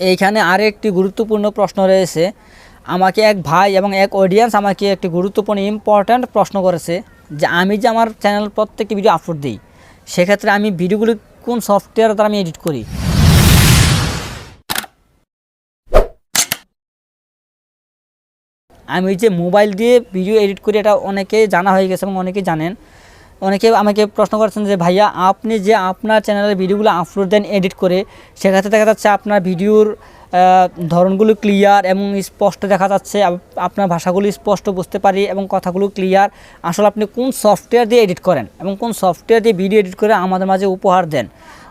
এইখানে আরেকটি গুরুত্বপূর্ণ প্রশ্ন রয়েছে। আমাকে এক ভাই এবং এক অডিয়েন্স আমাকে একটি গুরুত্বপূর্ণ ইম্পর্ট্যান্ট প্রশ্ন করেছে যে আমি যে আমার চ্যানেল প্রত্যেকটি ভিডিও আপলোড দিই, সেক্ষেত্রে আমি ভিডিওগুলি কোন সফটওয়্যার দ্বারা আমি এডিট করি? আমি যে মোবাইল দিয়ে ভিডিও এডিট করি এটা অনেকেই জানা হয়ে গেছে এবং অনেকেই জানেন। অনেকে আমাকে প্রশ্ন করেছেন যে, ভাইয়া, আপনি যে আপনার চ্যানেলের ভিডিওগুলো আপলোড দেন এডিট করে, সেক্ষেত্রে দেখা যাচ্ছে আপনার ভিডিওর ধরনগুলো ক্লিয়ার এবং স্পষ্ট দেখা যাচ্ছে আপনার ভাষাগুলো স্পষ্ট বুঝতে পারি এবং কথাগুলো ক্লিয়ার আসলে আপনি কোন সফটওয়্যার দিয়ে এডিট করেন এবং কোন সফটওয়্যার দিয়ে ভিডিও এডিট করে আমাদের মাঝে উপহার দেন?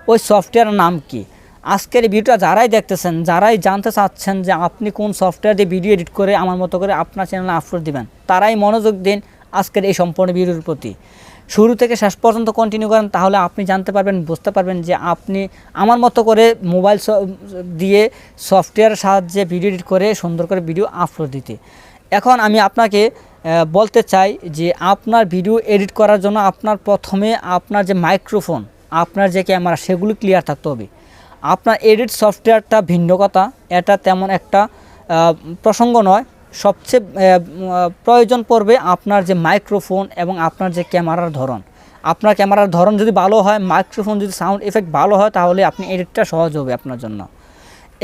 ওই সফটওয়্যারের নাম কি? আজকের ভিডিওটা যারাই দেখতেছেন, যারাই জানতে চাচ্ছেন যে আপনি কোন সফটওয়্যার দিয়ে ভিডিও এডিট করে আমার মতো করে আপনার চ্যানেলে আপলোড দিবেন, তারাই মনোযোগ দিন আজকের এই সম্পূর্ণ ভিডিওর প্রতি। শুরু থেকে শেষ পর্যন্ত কন্টিনিউ করেন, তাহলে আপনি জানতে পারবেন, বুঝতে পারবেন যে আপনি আমার মতো করে মোবাইল দিয়ে সফটওয়্যারের সাহায্যে ভিডিও এডিট করে সুন্দর করে ভিডিও আপলোড দিতে। এখন আমি আপনাকে বলতে চাই যে আপনার ভিডিও এডিট করার জন্য আপনার প্রথমে আপনার যে মাইক্রোফোন আপনার যে ক্যামেরা সেগুলো ক্লিয়ার থাকতে হবে। আপনার এডিট সফটওয়্যারটা ভিন্ন কথা, এটা তেমন একটা প্রসঙ্গ নয়। সবচেয়ে প্রয়োজন পড়বে আপনার যে মাইক্রোফোন এবং আপনার যে ক্যামেরার ধরন। আপনার ক্যামেরার ধরন যদি ভালো হয় মাইক্রোফোন যদি সাউন্ড এফেক্ট ভালো হয়, তাহলে আপনি এডিটটা সহজ হবে আপনার জন্য।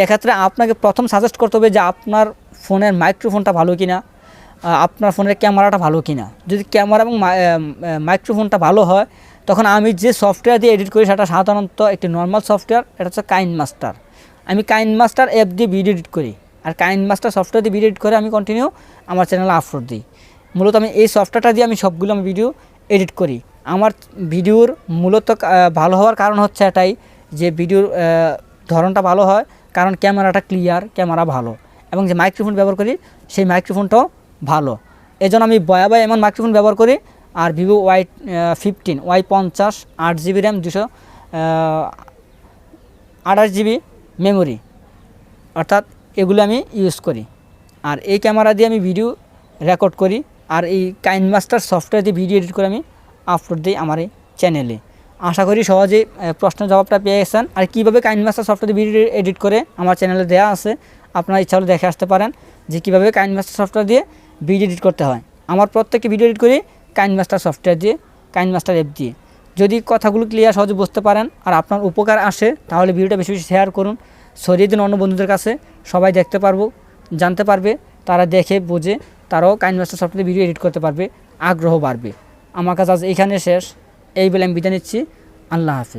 এক্ষেত্রে আপনাকে প্রথম সাজেস্ট করতে হবে যে আপনার ফোনের মাইক্রোফোনটা ভালো কিনা আপনার ফোনের ক্যামেরাটা ভালো কিনা। যদি ক্যামেরা এবং মাইক্রোফোনটা ভালো হয়, তখন আমি যে সফটওয়্যার দিয়ে এডিট করি, সেটা সাধারণত একটি নর্মাল সফটওয়্যার এটা হচ্ছে কাইন মাস্টার। আমি কাইন মাস্টার অ্যাপ দিয়ে ভিডিও এডিট করি। আর কাইন মাস্টার সফটওয়্যার দিয়ে ভিডিও এডিট করে আমি কন্টিনিউ আমার চ্যানেলে আপলোড দিই। মূলত আমি এই সফটওয়্যারটা দিয়ে আমি সবগুলো আমি ভিডিও এডিট করি। আমার ভিডিওর মূলত ভালো হওয়ার কারণ হচ্ছে এটাই যে ভিডিওর ধরনটা ভালো হয়, কারণ ক্যামেরাটা ক্লিয়ার ক্যামেরা ভালো। এবং যে মাইক্রোফোন ব্যবহার করি, সেই মাইক্রোফোনটাও ভালো। এই জন্য আমি বয়াবাই এমন মাইক্রোফোন ব্যবহার করি, আর ভিভো ওয়াই ফিফটিন ওয়াই পঞ্চাশ, আট জিবি র্যাম দুশো আঠাশ জিবি মেমোরি অর্থাৎ এগুলো আমি ইউজ করি। আর এই ক্যামেরা দিয়ে আমি ভিডিও রেকর্ড করি। আর এই কাইন মাস্টার সফটওয়্যার দিয়ে ভিডিও এডিট করে আমি আপলোড দিই আমার এই চ্যানেলে আশা করি সহজেই আহ, প্রশ্নের জবাবটা পেয়ে গেছেন। আর কীভাবে কাইন মাস্টার সফটওয়্যার দিয়ে ভিডিও এডিট করে আমার চ্যানেলে দেওয়া আছে আপনারা ইচ্ছা হলে দেখে আসতে পারেন যে কীভাবে কাইন মাস্টার সফটওয়্যার দিয়ে ভিডিও এডিট করতে হয়। আমার প্রত্যেককে ভিডিও এডিট করি কাইন মাস্টার সফটওয়্যার দিয়ে কাইন মাস্টার অ্যাপ দিয়ে। যদি কথাগুলো ক্লিয়ার সহজে বুঝতে পারেন আর আপনার উপকার আসে তাহলে ভিডিওটা বেশি বেশি শেয়ার করুন। ছড়িয়ে দিন অন্য বন্ধুদের কাছে সবাই দেখতে পারব, জানতে পারবে, তারা দেখে বুঝে, তারাও কাইন মাস্টার সফটওয়্যার ভিডিও এডিট করতে পারবে, আগ্রহ বাড়বে। আমার কাছে আজ এখানে শেষ, এই বলে আমি বিদায় নিচ্ছি, আল্লাহ হাফিজ।